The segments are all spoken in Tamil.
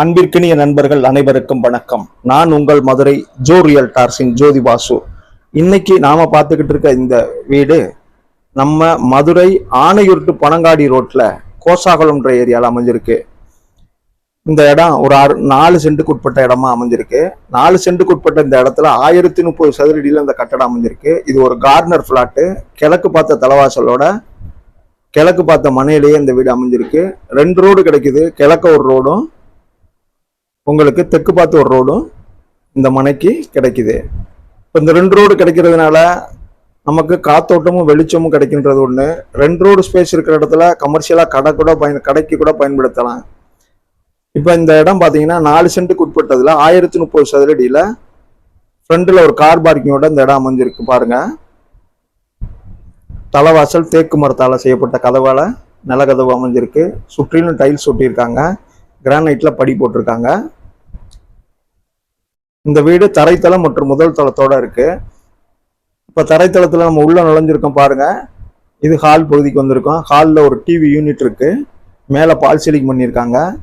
அன்பிற்கினிய நண்பர்கள் அனைவருக்கும் வணக்கம். நான் உங்கள் மதுரை ஜோ ரியல் டார்ஸின் ஜோதி பாசு இன்னைக்கு நாம பார்த்துக்கிட்டு இருக்க இந்த வீடு நம்ம மதுரை ஆனையூர் பனங்காடி ரோட்ல கோசாகலம்ன்ற ஏரியாவில் அமைஞ்சிருக்கு. இந்த இடம் ஒரு ஆறு நாலு சென்ட்டுக்கு உட்பட்ட இடமா அமைஞ்சிருக்கு. நாலு சென்ட்டுக்கு உட்பட்ட இந்த இடத்துல ஆயிரத்தி முப்பது சதுரடியில இந்த கட்டடம் அமைஞ்சிருக்கு. இது ஒரு கார்னர் ஃப்ளாட்டு கிழக்கு பார்த்த தலைவாசலோட கிழக்கு பார்த்த மனையிலேயே இந்த வீடு அமைஞ்சிருக்கு. ரெண்டு ரோடு கிடைக்குது. கிழக்க ஒரு ரோடும் உங்களுக்கு தெற்கு பார்த்து ஒரு ரோடும் இந்த மனைக்கு கிடைக்குது. இப்போ இந்த ரெண்டு ரோடு கிடைக்கிறதுனால நமக்கு காத்தோட்டமும் வெளிச்சமும் கிடைக்கின்றது ஒன்று ரெண்டு ரோடு ஸ்பேஸ் இருக்கிற இடத்துல கமர்ஷியலாக கடை கூட பயன் கடைக்கு கூட பயன்படுத்தலாம். இப்போ இந்த இடம் பார்த்தீங்கன்னா நாலு சென்ட்டுக்கு உட்பட்டதில் ஆயிரத்தி முப்பது சதுரடியில் ஃப்ரண்டில் ஒரு கார் பார்க்கிங்கோட இந்த இடம் அமைஞ்சிருக்கு பாருங்கள் தலைவாசல் தேக்கு மரத்தால் செய்யப்பட்ட கதவால் நிலக்கதவு அமைஞ்சிருக்கு. சுற்றிலும் டைல்ஸ் ஒட்டியிருக்காங்க. கிரானைட்ல படி போட்டிருக்காங்க. இந்த வீடு தரைத்தளம் மற்றும் முதல் தளத்தோட இருக்கு. இப்ப தரைத்தளத்துல நம்ம உள்ள நுழைஞ்சிருக்கோம் பாருங்க. இது ஹால் பகுதிக்கு வந்திருக்கோம். ஹாலில் ஒரு டிவி யூனிட் இருக்கு. மேலே பால் சீலிங் பண்ணியிருக்காங்க.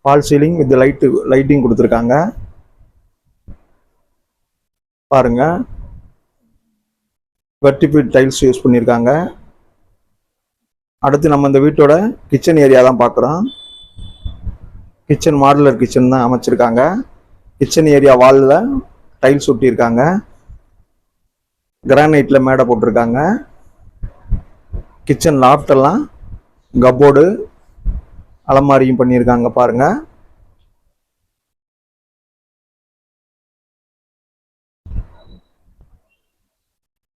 Fall ceiling with light lighting கொடுத்துருக்காங்க. பாருங்க. வெர்டிபிள் டைல்ஸ் யூஸ் பண்ணியிருக்காங்க. அடுத்து நம்ம இந்த வீட்டோட கிச்சன் ஏரியா தான் பார்க்குறோம். கிச்சன் மாடுலர் கிச்சன் தான் அமைச்சிருக்காங்க. கிச்சன் ஏரியா வாலில் டைல்ஸ் ஒட்டியிருக்காங்க. கிரானைட்டில் மேடை போட்டிருக்காங்க. கிச்சன் லாஃப்டெல்லாம் கப்போர்டு அலமாரியும் பண்ணியிருக்காங்க பாருங்க.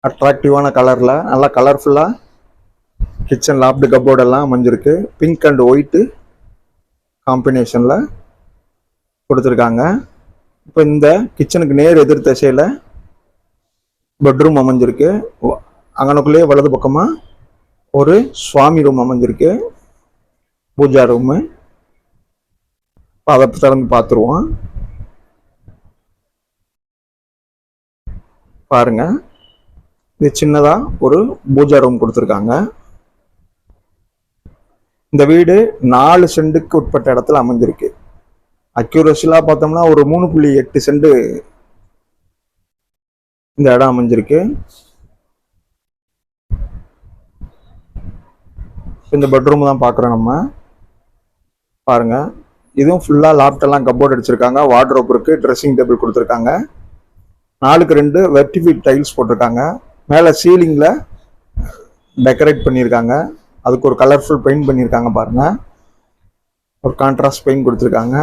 அட்ராக்டிவான கலரில் நல்லா கலர்ஃபுல்லாக கிச்சன் லாப்டு கப்போர்ட் எல்லாம் அமைஞ்சிருக்கு. பிங்க் அண்ட் ஒயிட்டு காம்பினேஷனில் கொடுத்துருக்காங்க. இப்போ இந்த கிச்சனுக்கு நேர் எதிர் திசையில் பெட்ரூம் அமைஞ்சிருக்கு. அங்கனுக்குள்ளேயே வலது பக்கமாக ஒரு சுவாமி ரூம் அமைஞ்சிருக்கு. பூஜா ரூமு அதை திறந்து பார்த்துருவோம். பாருங்க. இது சின்னதாக ஒரு பூஜா ரூம் கொடுத்துருக்காங்க. இந்த வீடு நாலு செண்டுக்கு உட்பட்ட இடத்துல அமைஞ்சிருக்கு. அக்யூரஸிலாக பார்த்தோம்னா ஒரு மூணு புள்ளி எட்டு சென்ட் இந்த இடம் அமைஞ்சிருக்கு. இந்த பெட்ரூம் தான் பார்க்குறோம் நம்ம. பாருங்க. இதுவும் ஃபுல்லாக லாப்டெல்லாம் கப்போர்ட் அடிச்சிருக்காங்க. வார்ட்ரோப் இருக்குது ட்ரெஸ்ஸிங் டேபிள் கொடுத்துருக்காங்க. நாலுக்கு ரெண்டு வெர்டிஃபிட் டைல்ஸ் போட்டிருக்காங்க. மேலே சீலிங்கில் டெக்கரேட் பண்ணியிருக்காங்க. அதுக்கு ஒரு கலர்ஃபுல் பெயிண்ட் பண்ணியிருக்காங்க பாருங்க. ஒரு கான்ட்ராஸ்ட் பெயிண்ட் கொடுத்துருக்காங்க.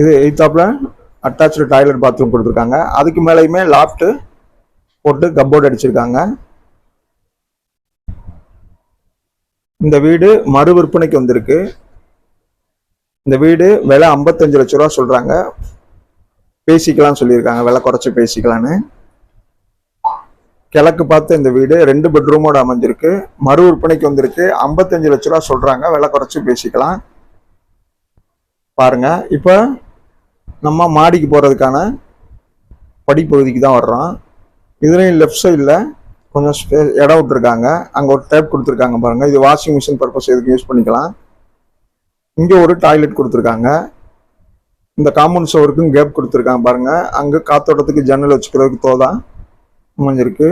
இது எய்த்தாப்பில் அட்டாச்சு டாய்லெட் பாத்ரூம் கொடுத்துருக்காங்க. அதுக்கு மேலேயுமே லாஃப்ட்டு போட்டு கப்போர்ட் அடிச்சிருக்காங்க. இந்த வீடு மறு விற்பனைக்கு வந்திருக்கு. இந்த வீடு விலை ஐம்பத்தஞ்சு லட்ச ரூபா சொல்கிறாங்க பேசிக்கலாம்னு சொல்லியிருக்காங்க. விலை குறைச்சி பேசிக்கலான்னு கிழக்கு பார்த்து இந்த வீடு ரெண்டு பெட்ரூமோட அமைஞ்சிருக்கு. மறு விற்பனைக்கு வந்திருக்கு. ஐம்பத்தஞ்சு லட்ச ரூபா சொல்கிறாங்க விலை குறைச்சி பேசிக்கலாம். பாருங்க. இப்போ நம்ம மாடிக்கு போகிறதுக்கான படிப்பகுதிக்கு தான் வர்றோம். இதுலேயும் லெஃப்ட் சைடில் கொஞ்சம் ஸ்பே இடம் விட்டுருக்காங்க. அங்கே ஒரு டேப் கொடுத்துருக்காங்க பாருங்கள் இது வாஷிங் மிஷின் பர்பஸ் எதுக்கு யூஸ் பண்ணிக்கலாம். இங்கே ஒரு டாய்லெட் கொடுத்துருக்காங்க. இந்த காம்பவுண்ட் சோருக்கும் கேப் கொடுத்துருக்காங்க பாருங்கள் அங்கே காத்தோட்டத்துக்கு ஜன்னல் வச்சுக்கிறதுக்கு தோதான் அமைஞ்சிருக்கு.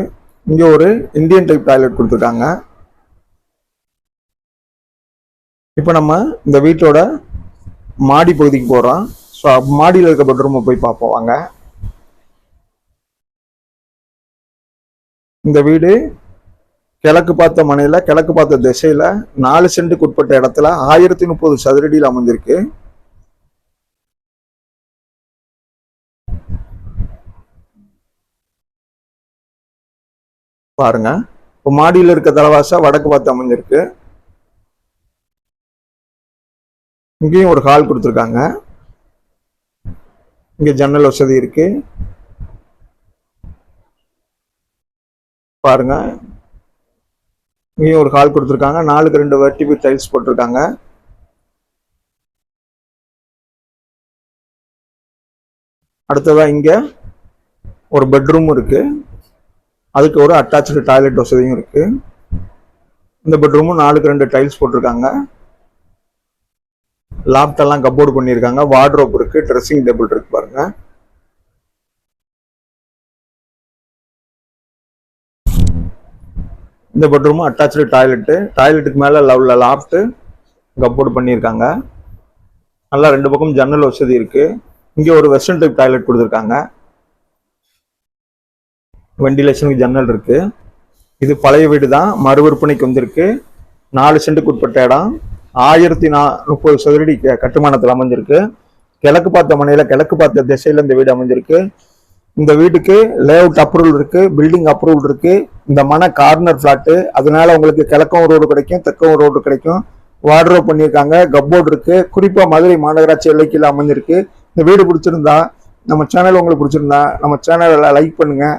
இங்கே ஒரு இந்தியன் டைப் டாய்லெட் கொடுத்துருக்காங்க. இப்போ நம்ம இந்த வீட்டோட மாடி பகுதிக்கு போகிறோம் ஸோ மாடியில் இருக்க பெட்ரூமை போய் பார்ப்போம். வாங்க. இந்த வீடு கிழக்கு பார்த்த மனையில் கிழக்கு பார்த்த திசையில் நாலு சென்ட்டுக்கு உட்பட்ட இடத்துல ஆயிரத்தி முப்பது சதுரடியில் அமைஞ்சிருக்கு. பாருங்க. இப்போ மாடியில் இருக்க தலைவாசா வடக்கு பார்த்து அமைஞ்சிருக்கு. இங்கேயும் ஒரு ஹால் கொடுத்துருக்காங்க. இங்க ஜன்னல் வசதி இருக்கு. பாருங்க. இங்கேயும் ஒரு ஹால் கொடுத்துருக்காங்க. நாலுக்கு ரெண்டு வெர்டிபி டைல்ஸ் போட்டிருக்காங்க. அடுத்ததா இங்க ஒரு பெட்ரூம் இருக்கு. அதுக்கு ஒரு அட்டாச்சு டாய்லெட் வசதியும் இருக்கு. இந்த பெட்ரூமும் நாலுக்கு ரெண்டு டைல்ஸ் போட்டிருக்காங்க. லாப்ட் எல்லாம் கப்போர்டு பண்ணியிருக்காங்க. வார்ட்ரோப் இருக்கு. ட்ரெஸ்ஸிங் டேபிள் இருக்கு பாருங்க. இந்த பெட்ரூமும் அட்டாச்சு டாய்லெட்டு டாய்லெட்டுக்கு மேலே லவ்ல லாப்ட்டு கப்போர்டு பண்ணியிருக்காங்க. நல்லா ரெண்டு பக்கம் ஜன்னல் வசதி இருக்கு. இங்கே ஒரு வெஸ்டர்ன் டைப் டாய்லெட் கொடுத்துருக்காங்க. வெண்டிலேஷனுக்கு ஜன்னல் இருக்கு. இது பழைய வீடு தான் மறு விற்பனைக்கு வந்திருக்கு. நாலு சென்ட்டுக்கு உட்பட்ட இடம். ஆயிரத்தி நா முப்பது சதுரடி க- கட்டுமானத்தில் அமைஞ்சிருக்கு. கிழக்கு பார்த்த மனையில் கிழக்கு பார்த்த திசையில் இந்த வீடு அமைஞ்சிருக்கு. இந்த வீட்டுக்கு லேஅவுட் அப்ரூவல் இருக்கு. பில்டிங் அப்ரூவல் இருக்கு. இந்த மன கார்னர் ஃபிளாட்டு அதனால உங்களுக்கு கிழக்கும் ரோடு கிடைக்கும் தெற்கும் ரோடு கிடைக்கும். வார்ட்ரோப் பண்ணியிருக்காங்க. கப்போர்டு இருக்கு. குறிப்பாக மதுரை மாநகராட்சி எல்லைக்கில் அமைஞ்சிருக்கு. இந்த வீடு பிடிச்சிருந்தா நம்ம சேனல் உங்களுக்கு பிடிச்சிருந்தா நம்ம சேனலில் லைக் பண்ணுங்கள்